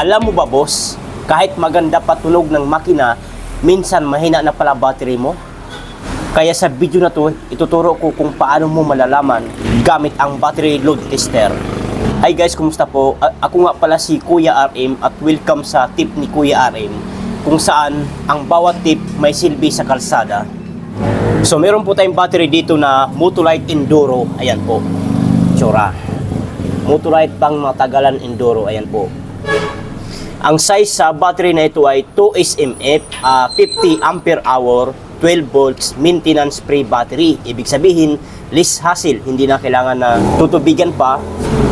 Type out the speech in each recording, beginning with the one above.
Alam mo ba boss, kahit maganda pa tunog ng makina, minsan mahina na pala battery mo? Kaya sa video na to, ituturo ko kung paano mo malalaman gamit ang battery load tester. Hi guys, kumusta po? A- ako nga pala si Kuya RM at welcome sa tip ni Kuya RM kung saan ang bawat tip may silbi sa kalsada. So meron po tayong battery dito na Motolite Enduro. Ayan po. Tsura. Motolite pang matagalan Enduro. Ayan po. Ang size sa battery na ito ay 2 SMF, ah, 50 ampere hour, 12 volts, maintenance free battery. Ibig sabihin, less hassle. Hindi na kailangan na tutubigan pa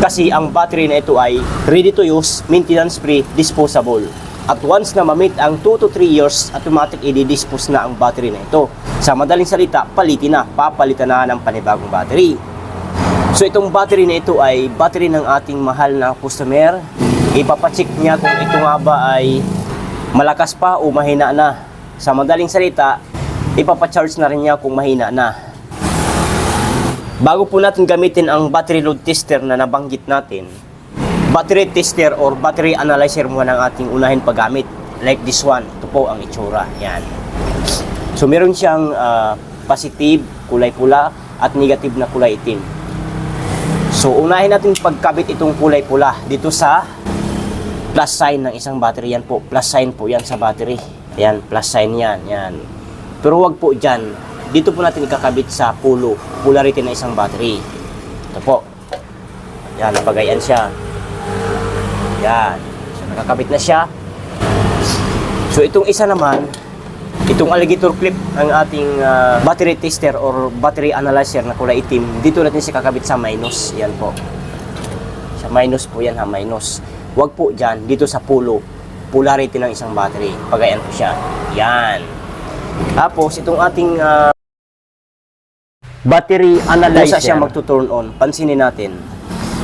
kasi ang battery na ito ay ready to use, maintenance free, disposable. At once na ma-meet ang 2 to 3 years, automatic i-dispose na ang battery na ito. Sa madaling salita, palitin na, papalitan na ng panibagong battery. So itong battery na ito ay battery ng ating mahal na customer. Ipapacheck niya kung ito nga ba ay malakas pa o mahina na. Sa madaling salita, ipapacharge na rin niya kung mahina na. Bago po natin gamitin ang battery load tester na nabanggit natin, battery tester or battery analyzer muna ng ating unahin paggamit. Like this one, ito po ang itsura. Yan. So meron siyang ah, positive, kulay pula, at negative na kulay itim. So unahin natin pagkabit itong kulay pula dito sa plus sign ng isang battery. Yan po, plus sign po yan sa battery. Yan, plus sign yan, yan. Pero wag po dyan. Dito po natin ikakabit sa pulo, polarity ng isang battery. Ito po. Yan, napagayan siya. Yan. So nakakabit na siya. So itong isa naman, itong alligator clip ang ating ah, battery tester or battery analyzer na kulay itim, dito natin siya kakabit sa minus. Yan po. Sa minus po yan ha, minus. Huwag po dyan, dito sa pulo. Polarity ng isang battery. Pagayan po siya. Yan. Tapos, itong ating ah, battery analyzer, Analyzer. siya magto-turn on. Pansinin natin.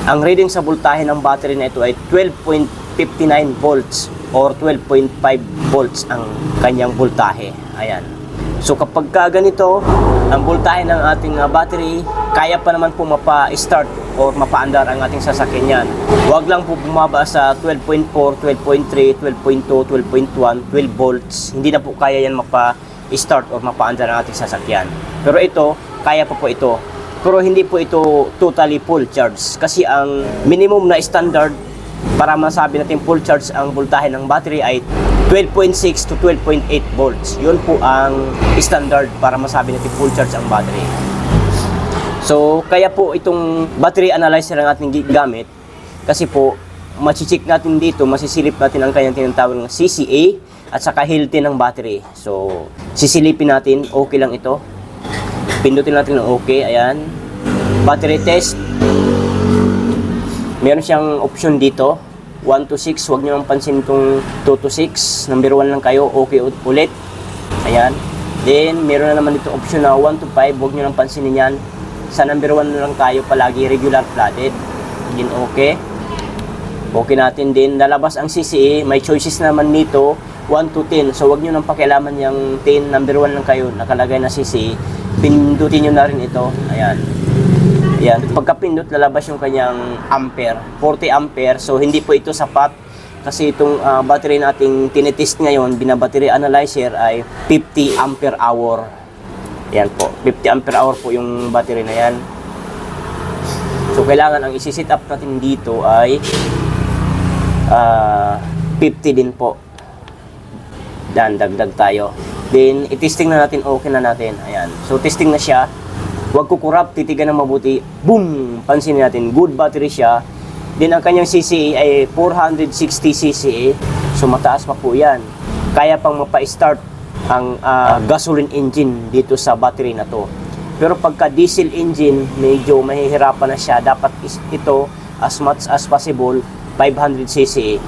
Ang reading sa voltahe ng battery na ito ay 12.59 volts or 12.5 volts ang kanyang voltahe. Ayan. So kapag ka ganito, ang voltahe ng ating ah, battery, kaya pa naman po mapa-start or mapa-andar ang ating sasakyan yan. Huwag lang po bumaba sa 12.4, 12.3, 12.2, 12.1, 12 volts. Hindi na po kaya yan mapa-start or mapa-andar ang ating sasakyan. Pero ito, kaya pa po ito. Pero hindi po ito totally full charge kasi ang minimum na standard para masabi natin full charge ang voltahe ng battery ay 12.6 to 12.8 volts. Yun po ang standard para masabi natin full charge ang battery. So, kaya po itong battery analyzer ang ating gamit kasi po machichik natin dito, masisilip natin ang kanyang tinatawag ng CCA at saka healthy ng battery. So, sisilipin natin, okay lang ito. Pindutin natin ng okay, ayan. Battery test, meron siyang option dito 1 to 6 huwag nyo nang pansin itong 2 to 6 number 1 lang kayo okay ulit. Ayan. Then meron na naman dito option na 1 to 5 huwag nyo nang pansinin yan. Sa number 1 na lang tayo palagi regular flooded din okay. Okay natin din. Lalabas ang CCA may choices naman nito. 1 to 10 so huwag nyo nang pakialaman yung 10 number 1 lang kayo nakalagay na CCA pindutin nyo na rin ito. Ayan yan, pagkapindot lalabas yung kanyang ampere, 40 ampere. So hindi po ito sapat kasi itong ah, battery nating tinetest ngayon, binabattery analyzer ay 50 ampere hour. Yan po, 50 ampere hour po yung battery na yan. So kailangan ang isi-set up natin dito ay ah, 50 din po. Dan, dagdag tayo. Then, itesting na natin, okay na natin. Ayan. So, testing na siya. Huwag kukurap, titigan ng mabuti. Boom! Pansin natin, good battery siya. Then, ang kanyang CCA ay 460 CCA. So, mataas pa po yan. Kaya pang mapa-start ang ah, gasoline engine dito sa battery na to. Pero pagka diesel engine, medyo mahihirapan na siya. Dapat ito, as much as possible, 500 CCA.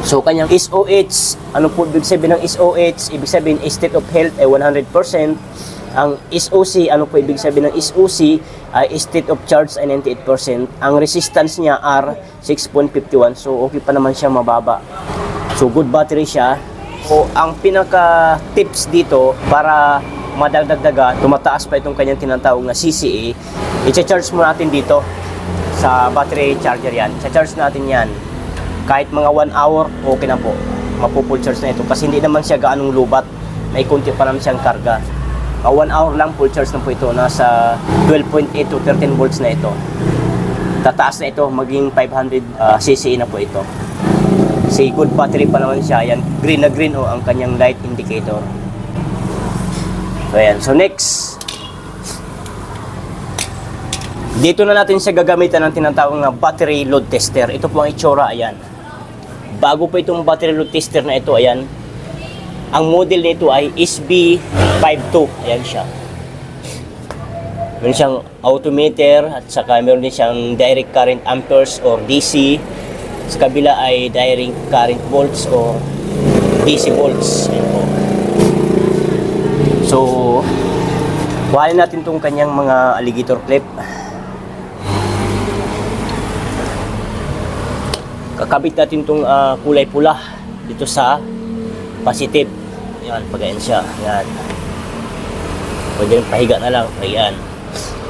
So, kanyang SOH, ano po ibig sabihin ng SOH? Ibig sabihin, state of health ay 100%. Ang SOC, ano po ibig sabihin ng SOC? Ay state of charge ay 98%. Ang resistance niya R 6.51. So, okay pa naman siya mababa. So, good battery siya. So, ang pinaka tips dito para madagdagdaga, tumataas pa itong kanyang tinatawag na CCA, i-charge mo natin dito sa battery charger yan. I-charge natin yan. kahit mga 1 hour, okay na po. Mapu-full charge na ito kasi hindi naman siya gaanong lubat. May konti pa naman siyang karga. Mga 1 hour lang full charge na po ito. Nasa 12.8 to 13 volts na ito. Tataas na ito, maging 500 uh, cc na po ito. Si good battery pa naman siya. Yan, green na green ho ang kanyang light indicator. So ayan. So next, dito na natin siya gagamitan ng tinatawag na battery load tester. Ito po ang itsura, ayan. Bago po itong battery load tester na ito, ayan. Ang model nito ay SB52. Ayan siya. Meron siyang autometer at saka meron din siyang direct current amperes or DC. Sa kabila ay direct current volts or DC volts. Ayan po. So, kuhanin natin itong kanyang mga alligator clip. kakabit natin itong ah, kulay pula dito sa positive. Yan, pagayan siya. Yan. Pwede rin pahiga na lang. Ayan.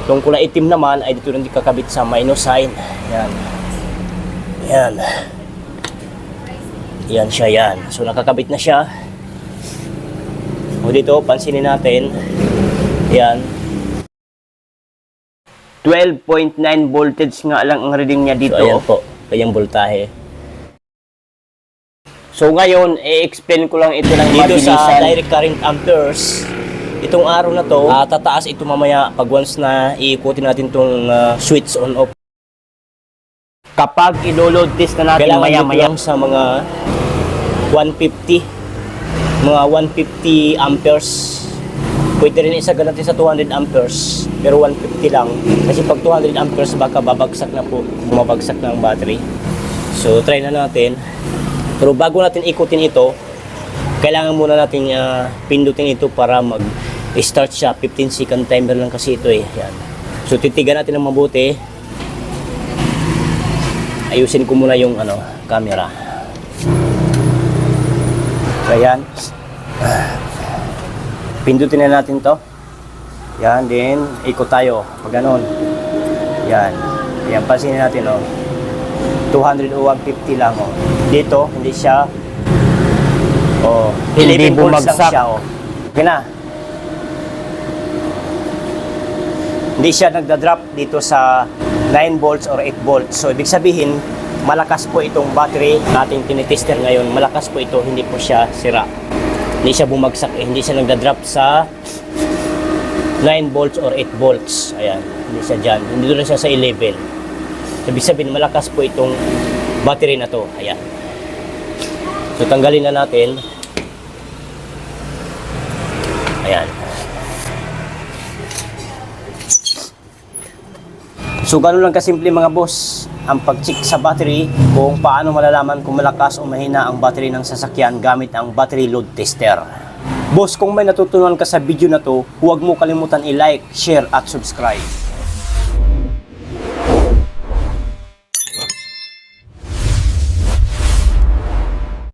Itong kulay itim naman ay dito rin kakabit sa minus sign. Yan. Yan. Yan siya yan. So nakakabit na siya. O dito, pansinin natin. Yan. 12.9 voltage nga lang ang reading niya dito. So, ayan po, kanyang voltahe. So ngayon, i-explain ko lang ito ng dito sa mabilisan. direct current amperes. Itong araw na to, ah, tataas ito mamaya pag once na iikutin natin itong switch on off. Kapag ilo-load test na natin Kailangan maya-maya dito sa mga 150 mga 150 amperes pwede rin isagad natin sa 200 amperes pero 150 lang kasi pag 200 amperes baka babagsak na po bumabagsak na ang battery so try na natin pero bago natin ikutin ito kailangan muna natin ah, pindutin ito para mag start siya. 15 second timer lang kasi ito eh. Yan. so titigan natin ng mabuti. Ayusin ko muna yung ano camera. So pindutin na natin to. Yan din ikot tayo. Pag ganon yan. Yan pansinin natin oh. 200 o 150 lang oh dito hindi siya oh Hindi 11 volts lang bumagsak. siya oh okay na hindi siya nagda-drop dito sa 9 volts or 8 volts. So, ibig sabihin, malakas po itong battery nating tinitester ngayon. Malakas po ito, hindi po siya sira. Hindi siya bumagsak, eh. hindi siya nagda-drop sa 9 volts or 8 volts. Ayan, hindi siya dyan. Hindi doon siya sa 11. So, ibig sabihin, malakas po itong battery na to. Ayan. So, tanggalin na natin. Ayan. So ganun lang kasimple mga boss ang pag-check sa battery kung paano malalaman kung malakas o mahina ang battery ng sasakyan gamit ang battery load tester. Boss, kung may natutunan ka sa video na to, huwag mo kalimutan i-like, share at subscribe.